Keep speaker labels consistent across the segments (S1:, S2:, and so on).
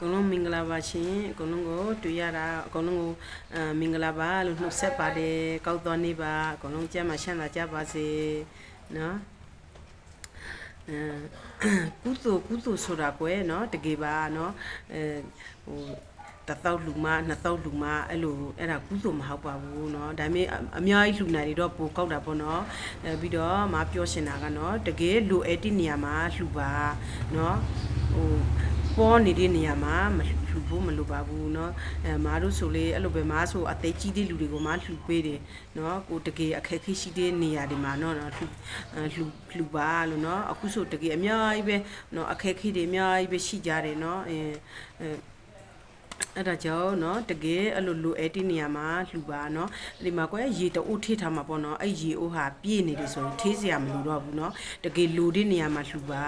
S1: ကုန်လုံးမင်္ဂလာပါရှင်အကုန်လုံးကိုတွေ့ရတာအကုန်လုံးကိုအမင်္ဂလာပါလို့နှုတ်ဆက်ပါတယ်ကောက်တော်နေပါအကုန်လုံးကြမ်းမှရှမ်းသာကြပါစေနော်အဲကုသိုလ်ကုသိုလ်ဆိုတာကွယ်နော်တကယ်ပါနော်အဲဟိုတစ်တော့လူမနှစ်တော့လူမအဲ့လိုအဲ့ဒါကုသိုလ်မဟုတ်ပါဘူးเนาะဒါပေမဲ့အများကြီးလူနိုင်တွေတော့ပိုကောက်တာပေါ့เนาะအဲပြီးတော့မပြောရှင်တာကเนาะတကယ်လူအဲ့ဒီနေရာမှာလှူပါเนาะဟို ပေါ်နေတဲ့နေရာမှာမလှူဖို့မလိုပါဘူးเนาะအဲမားတို့ဆိုလေအဲ့လိုပဲမားဆိုအသေးကြီးတဲ့လူတွေကိုမားလှူပေးတယ်เนาะကိုတကယ်အခက်အခဲရှိတဲ့နေရာတွေမှာเนาะလှူလှူလှူပါလို့เนาะအခုဆိုတကယ်အများကြီးပဲเนาะအခက်အခဲတွေအများကြီးပဲရှိကြတယ်เนาะအဲ အဲအဲ့ဒါကြောင့်เนาะတကယ်အဲ့လိုလိုအပ်တဲ့နေရာမှာလှူပါเนาะဒီမှာကွယ်ရေတအိုးထိထားမှာပေါ့เนาะအဲ့ရေအိုးဟာပြည့်နေတယ်ဆိုရင်ထိစရာမလိုတော့ဘူးเนาะတကယ်လိုတဲ့နေရာမှာလှူပါ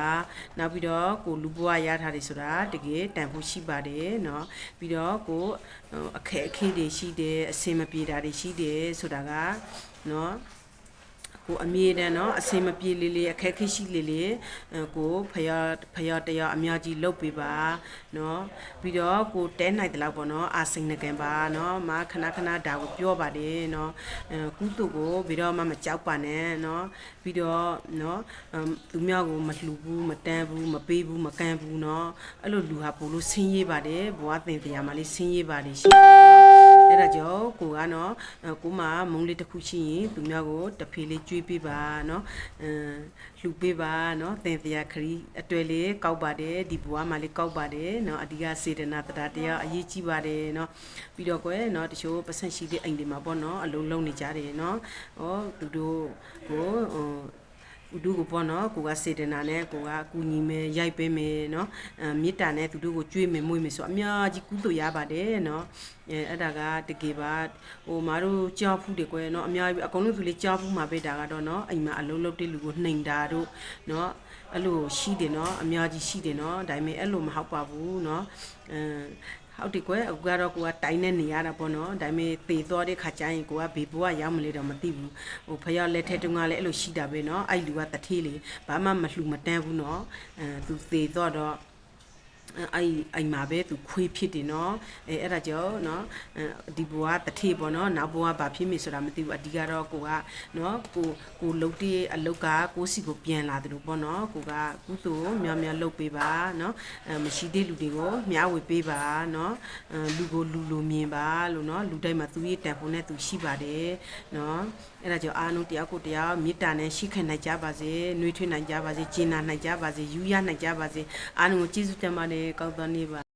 S1: နောက်ပြီးတော့ကိုလူဘွားရထားတယ်ဆိုတာတကယ်တန်ဖို့ရှိပါတယ်เนาะပြီးတော့ကိုအခက်အခဲတွေရှိတယ်အစင်မပြေတာတွေရှိတယ်ဆိုတာကเนาะ ကိုအမြဲတမ်းနော်အစင်မပြေလေးလေးအခက်ခဲရှိလေးလေးကိုဖယားဖယားတရားအများကြီးလုပ်ပေးပါနော်ပြီးတော့ကိုတဲနိုင်တလောက်ပေါ့နော်အာစိန်ငကံပါနော်မခဏခဏဒါကိုပြောပါတယ်နော်ကုတုကိုပြီးတော့မှမကြောက်ပါနဲ့နော်ပြီးတော့နော်သူများကိုမလှူဘူးမတန်းဘူးမပေးဘူးမကမ်းဘူးနော်အဲ့လိုလူဟာပို့လို့ဆင်းရဲပါတယ်ဘဝသင်တရားမှလေးဆင်းရဲပါတယ်ရှင် အဲ့ဒါကြောင့်ကိုကနော်ကိုမမုံလေးတစ်ခုရှိရင်သူများကိုတဖေးလေးကျွေးပေးပါနော်အမ်လှူပေးပါနော်သင်တရားခရီးအတွေ့လေးကောက်ပါတယ်ဒီဘဝမှာလေးကောက်ပါတယ်နော်အဓိကစေတနာတရားတရားအရေးကြီးပါတယ်နော်ပြီးတော့ကွယ်နော်တချို့ပတ်စံရှိတဲ့အိမ်တွေမှာပေါ့နော်အလုံးလုံးနေကြတယ်နော်ဟောသူတို့ကို ဟိုဥဒုကိုပေါ့နော်ကိုကစေတနာနဲ့ကိုကကူညီမယ်ရိုက်ပေးမယ်နော်အဲမေတ္တာနဲ့သူတို့ကိုကြွေးမယ်မွေးမယ်ဆိုအများကြီးကုသိုလ်ရပါတယ်နော်အဲအဲ့ဒါကတကယ်ပါဟိုမတို့ကြောက်ဖူးတယ်ကွယ်နော်အများကြီးအကုန်လုံးသူလေးကြောက်ဖူးမှာပဲဒါကတော့နော်အိမ်မှာအလုံးလုံးတဲ့လူကိုနှိမ်တာတို့နော်အဲ့လိုရှိတယ်နော်အများကြီးရှိတယ်နော်ဒါပေမဲ့အဲ့လိုမဟုတ်ပါဘူးနော်အဲဟုတ်တယ်ကွယ်အခုကတော့ကိုကတိုင်းနေနေရတာပေါ့နော်ဒါပေမဲ့သေသွားတဲ့ခါကျရင်ကိုကဘေဘွားရောက်မလဲတော့မသိဘူးဟိုဖယောက်လက်ထက်တုန်းကလည်းအဲ့လိုရှိတာပဲနော်အဲ့လူကတထေးလေဘာမှမလှူမတန်းဘူးနော်အဲသူသေသွားတော့ အဲ့အဲ့မှာပဲသူခွေးဖြစ်တယ်နော်အဲအဲ့ဒါကြောင့်နော်ဒီဘွားတထေးပေါ့နော်နောက်ဘွားဘာဖြစ်မိဆိုတာမသိဘူးအဓိကတော့ကိုကနော်ကိုကိုလုတ်တဲ့အလုတ်ကကိုစီကိုပြန်လာတယ်လို့ပေါ့နော်ကိုကကုသိုလ်များများလုပ်ပေးပါနော်အဲမရှိသေးလူတွေကိုမျှဝေပေးပါနော်လူကိုလူလိုမြင်ပါလို့နော်လူတိုင်းမှာသူရဲ့တန်ဖိုးနဲ့သူရှိပါတယ်နော်အဲ့ဒါကြောင့်အားလုံးတရားကိုတရားမေတ္တာနဲ့ရှိခံနိုင်ကြပါစေနှွေးထွေးနိုင်ကြပါစေကျင်နာနိုင်ကြပါစေယူရနိုင်ကြပါစေအားလုံးကိုကျေးဇူးတင်ပါတယ်ကောင်းသောနေ့ပါ